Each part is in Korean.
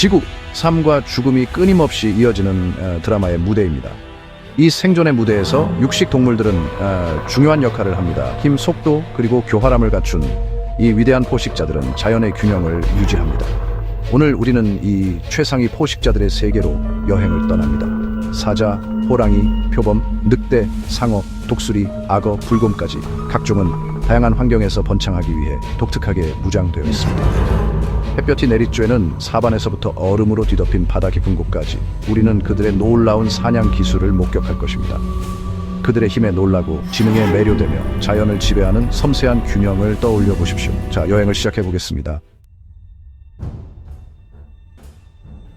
지구, 삶과 죽음이 끊임없이 이어지는 어, 드라마의 무대입니다. 이 생존의 무대에서 육식 동물들은 어, 중요한 역할을 합니다. 힘, 속도 그리고 교활함을 갖춘 이 위대한 포식자들은 자연의 균형을 유지합니다. 오늘 우리는 이 최상위 포식자들의 세계로 여행을 떠납니다. 사자, 호랑이, 표범, 늑대, 상어, 독수리, 악어, 불곰까지 각종은 다양한 환경에서 번창하기 위해 독특하게 무장되어 있습니다. 햇볕이 내리쬐는 사반에서부터 얼음으로 뒤덮인 바다 깊은 곳까지 우리는 그들의 놀라운 사냥 기술을 목격할 것입니다. 그들의 힘에 놀라고 지능에 매료되며 자연을 지배하는 섬세한 균형을 떠올려 보십시오. 자, 여행을 시작해 보겠습니다.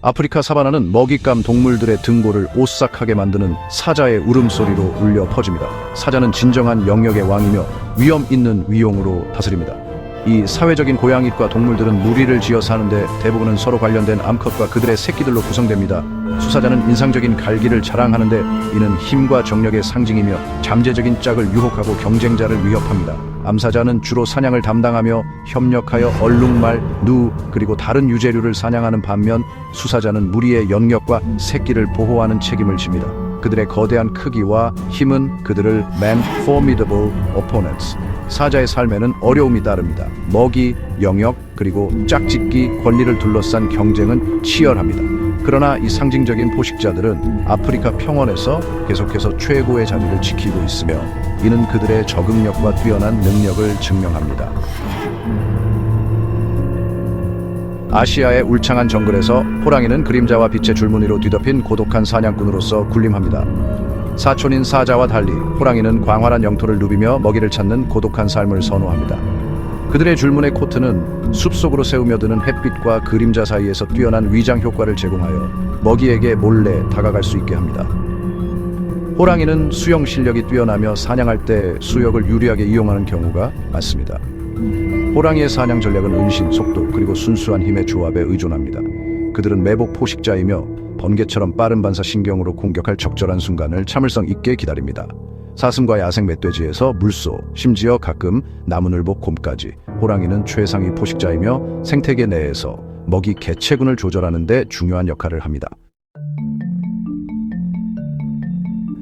아프리카 사바나는 먹잇감 동물들의 등골을 오싹하게 만드는 사자의 울음소리로 울려 퍼집니다. 사자는 진정한 영역의 왕이며 위험 있는 위용으로 다스립니다. 이 사회적인 고양이과 동물들은 무리를 지어 사는데 대부분은 서로 관련된 암컷과 그들의 새끼들로 구성됩니다. 수사자는 인상적인 갈기를 자랑하는데 이는 힘과 정력의 상징이며 잠재적인 짝을 유혹하고 경쟁자를 위협합니다. 암사자는 주로 사냥을 담당하며 협력하여 얼룩말, 누 그리고 다른 유재류를 사냥하는 반면 수사자는 무리의 영역과 새끼를 보호하는 책임을 집니다. 그들의 거대한 크기와 힘은 그들을 man formidable opponents 사자의 삶에는 어려움이 따릅니다. 먹이, 영역, 그리고 짝짓기, 권리를 둘러싼 경쟁은 치열합니다. 그러나 이 상징적인 포식자들은 아프리카 평원에서 계속해서 최고의 자리를 지키고 있으며 이는 그들의 적응력과 뛰어난 능력을 증명합니다. 아시아의 울창한 정글에서 호랑이는 그림자와 빛의 줄무늬로 뒤덮인 고독한 사냥꾼으로서 군림합니다. 사촌인 사자와 달리 호랑이는 광활한 영토를 누비며 먹이를 찾는 고독한 삶을 선호합니다. 그들의 줄무늬 코트는 숲속으로 세우며 드는 햇빛과 그림자 사이에서 뛰어난 위장 효과를 제공하여 먹이에게 몰래 다가갈 수 있게 합니다. 호랑이는 수영 실력이 뛰어나며 사냥할 때 수역을 유리하게 이용하는 경우가 많습니다. 호랑이의 사냥 전략은 은신, 속도, 그리고 순수한 힘의 조합에 의존합니다. 그들은 매복 포식자이며 번개처럼 빠른 반사 신경으로 공격할 적절한 순간을 참을성 있게 기다립니다. 사슴과 야생 멧돼지에서 물소, 심지어 가끔 나무늘보 곰까지 호랑이는 최상위 포식자이며 생태계 내에서 먹이 개체군을 조절하는 데 중요한 역할을 합니다.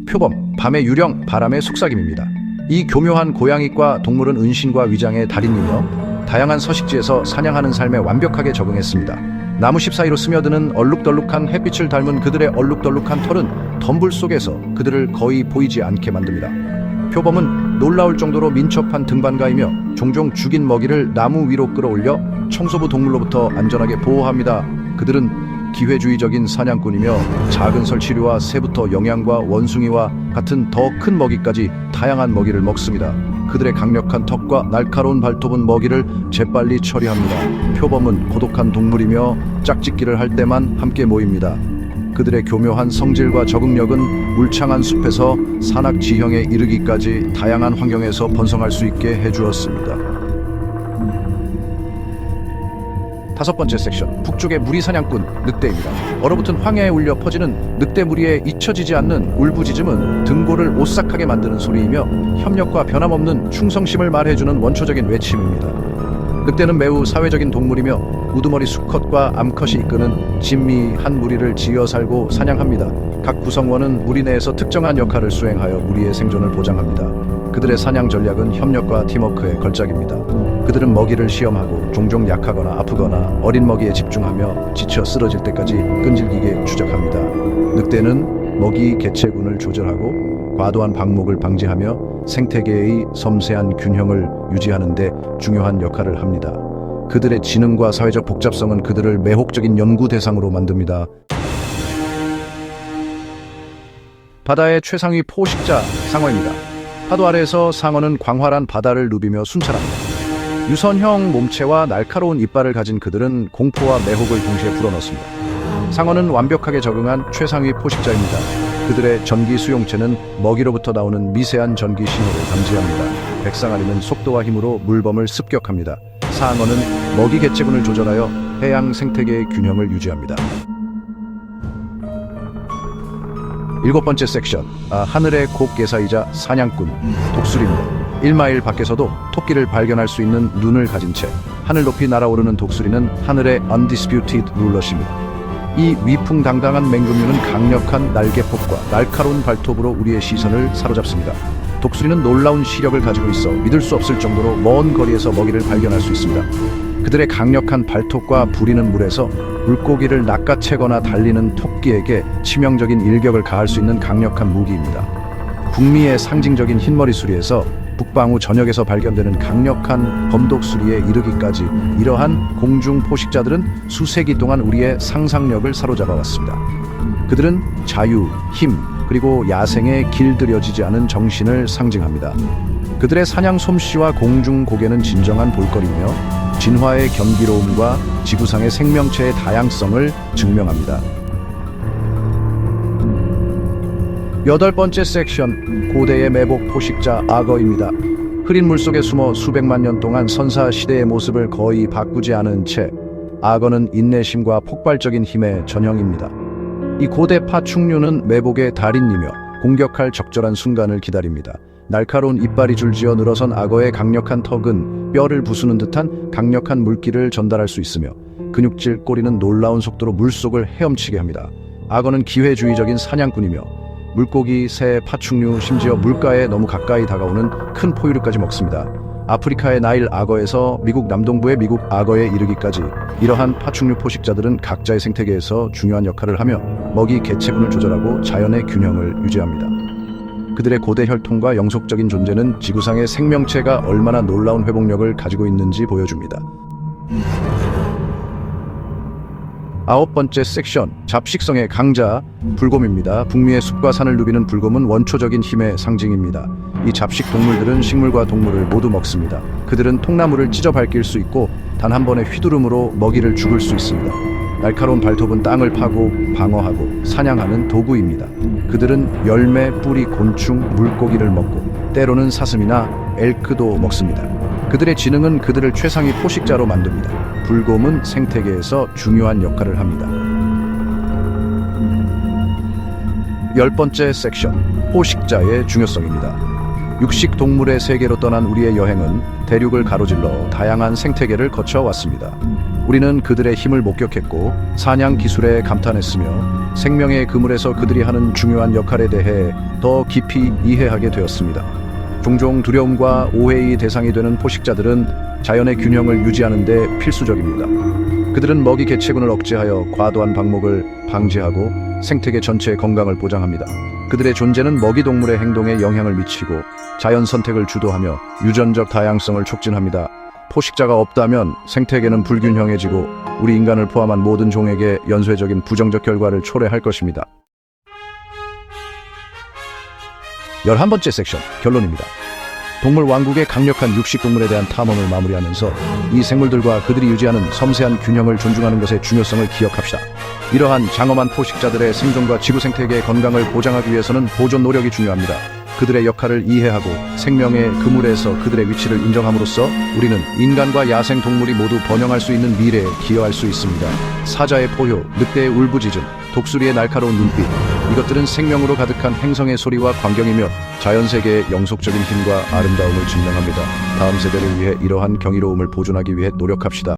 표범, 밤의 유령, 바람의 속삭임입니다. 이 교묘한 고양이과 동물은 은신과 위장의 달인이며 다양한 서식지에서 사냥하는 삶에 완벽하게 적응했습니다. 나무십 사이로 스며드는 얼룩덜룩한 햇빛을 닮은 그들의 얼룩덜룩한 털은 덤불 속에서 그들을 거의 보이지 않게 만듭니다. 표범은 놀라울 정도로 민첩한 등반가이며 종종 죽인 먹이를 나무 위로 끌어올려 청소부 동물로부터 안전하게 보호합니다. 그들은 기회주의적인 사냥꾼이며 작은 설치류와 새부터 영양과 원숭이와 같은 더 큰 먹이까지 다양한 먹이를 먹습니다. 그들의 강력한 턱과 날카로운 발톱은 먹이를 재빨리 처리합니다. 표범은 고독한 동물이며 짝짓기를 할 때만 함께 모입니다. 그들의 교묘한 성질과 적응력은 울창한 숲에서 산악 지형에 이르기까지 다양한 환경에서 번성할 수 있게 해주었습니다. 다섯 번째 섹션 북쪽의 무리 사냥꾼 늑대입니다. 얼어붙은 황야에 울려 퍼지는 늑대 무리에 잊혀지지 않는 울부짖음은 등골을 오싹하게 만드는 소리이며 협력과 변함없는 충성심을 말해주는 원초적인 외침입니다. 늑대는 매우 사회적인 동물이며 우두머리 수컷과 암컷이 이끄는 진미한 무리를 지어 살고 사냥합니다. 각 구성원은 무리 내에서 특정한 역할을 수행하여 무리의 생존을 보장합니다. 그들의 사냥 전략은 협력과 팀워크의 걸작입니다. 그들은 먹이를 시험하고 종종 약하거나 아프거나 어린 먹이에 집중하며 지쳐 쓰러질 때까지 끈질기게 추적합니다. 늑대는 먹이 개체군을 조절하고 과도한 방목을 방지하며 생태계의 섬세한 균형을 유지하는 데 중요한 역할을 합니다. 그들의 지능과 사회적 복잡성은 그들을 매혹적인 연구 대상으로 만듭니다. 바다의 최상위 포식자 상어입니다. 파도 아래에서 상어는 광활한 바다를 누비며 순찰합니다. 유선형 몸체와 날카로운 이빨을 가진 그들은 공포와 매혹을 동시에 불어넣습니다. 상어는 완벽하게 적응한 최상위 포식자입니다. 그들의 전기 수용체는 먹이로부터 나오는 미세한 전기 신호를 감지합니다. 백상아리는 속도와 힘으로 물범을 습격합니다. 상어는 먹이 개체군을 조절하여 해양 생태계의 균형을 유지합니다. 일곱 번째 섹션 아, 하늘의 곡개사이자 사냥꾼 독수리입니다. 1마일 밖에서도 토끼를 발견할 수 있는 눈을 가진 채 하늘 높이 날아오르는 독수리는 하늘의 undisputed 룰러십니다. 이 위풍당당한 맹금류는 강력한 날개폭과 날카로운 발톱으로 우리의 시선을 사로잡습니다. 독수리는 놀라운 시력을 가지고 있어 믿을 수 없을 정도로 먼 거리에서 먹이를 발견할 수 있습니다. 그들의 강력한 발톱과 부리는 물에서 물고기를 낚아채거나 달리는 토끼에게 치명적인 일격을 가할 수 있는 강력한 무기입니다. 북미의 상징적인 흰머리 수리에서 북방우 전역에서 발견되는 강력한 범독수리에 이르기까지 이러한 공중 포식자들은 수세기 동안 우리의 상상력을 사로잡아 왔습니다. 그들은 자유, 힘, 그리고 야생에 길들여지지 않은 정신을 상징합니다. 그들의 사냥 솜씨와 공중 고개는 진정한 볼거리며 진화의 경기로움과 지구상의 생명체의 다양성을 증명합니다. 여덟 번째 섹션 고대의 매복 포식자 악어입니다. 흐린 물속에 숨어 수백만 년 동안 선사 시대의 모습을 거의 바꾸지 않은 채 악어는 인내심과 폭발적인 힘의 전형입니다. 이 고대 파충류는 매복의 달인이며 공격할 적절한 순간을 기다립니다. 날카로운 이빨이 줄지어 늘어선 악어의 강력한 턱은 뼈를 부수는 듯한 강력한 물기를 전달할 수 있으며 근육질 꼬리는 놀라운 속도로 물속을 헤엄치게 합니다. 악어는 기회주의적인 사냥꾼이며 물고기, 새, 파충류, 심지어 물가에 너무 가까이 다가오는 큰 포유류까지 먹습니다. 아프리카의 나일 악어에서 미국 남동부의 미국 악어에 이르기까지 이러한 파충류 포식자들은 각자의 생태계에서 중요한 역할을 하며 먹이 개체군을 조절하고 자연의 균형을 유지합니다. 그들의 고대 혈통과 영속적인 존재는 지구상의 생명체가 얼마나 놀라운 회복력을 가지고 있는지 보여줍니다. 아홉 번째 섹션 잡식성의 강자 불곰입니다. 북미의 숲과 산을 누비는 불곰은 원초적인 힘의 상징입니다. 이 잡식 동물들은 식물과 동물을 모두 먹습니다. 그들은 통나무를 찢어 밟길 수 있고 단 한 번의 휘두름으로 먹이를 죽을 수 있습니다. 날카로운 발톱은 땅을 파고 방어하고 사냥하는 도구입니다. 그들은 열매, 뿌리, 곤충, 물고기를 먹고 때로는 사슴이나 엘크도 먹습니다. 그들의 지능은 그들을 최상위 포식자로 만듭니다. 불곰은 생태계에서 중요한 역할을 합니다. 열 번째 섹션 포식자의 중요성입니다. 육식 동물의 세계로 떠난 우리의 여행은 대륙을 가로질러 다양한 생태계를 거쳐 왔습니다. 우리는 그들의 힘을 목격했고 사냥 기술에 감탄했으며 생명의 그물에서 그들이 하는 중요한 역할에 대해 더 깊이 이해하게 되었습니다. 종종 두려움과 오해의 대상이 되는 포식자들은 자연의 균형을 유지하는 데 필수적입니다. 그들은 먹이 개체군을 억제하여 과도한 방목을 방지하고 생태계 전체의 건강을 보장합니다. 그들의 존재는 먹이 동물의 행동에 영향을 미치고 자연 선택을 주도하며 유전적 다양성을 촉진합니다. 포식자가 없다면 생태계는 불균형해지고 우리 인간을 포함한 모든 종에게 연쇄적인 부정적 결과를 초래할 것입니다. 열한 번째 섹션 결론입니다. 동물 왕국의 강력한 육식 동물에 대한 탐험을 마무리하면서 이 생물들과 그들이 유지하는 섬세한 균형을 존중하는 것의 중요성을 기억합시다. 이러한 장엄한 포식자들의 생존과 지구 생태계의 건강을 보장하기 위해서는 보존 노력이 중요합니다. 그들의 역할을 이해하고 생명의 그물에서 그들의 위치를 인정함으로써 우리는 인간과 야생 동물이 모두 번영할 수 있는 미래에 기여할 수 있습니다. 사자의 포효, 늑대의 울부짖음, 독수리의 날카로운 눈빛, 이것들은 생명으로 가득한 행성의 소리와 광경이며 자연세계의 영속적인 힘과 아름다움을 증명합니다. 다음 세대를 위해 이러한 경이로움을 보존하기 위해 노력합시다.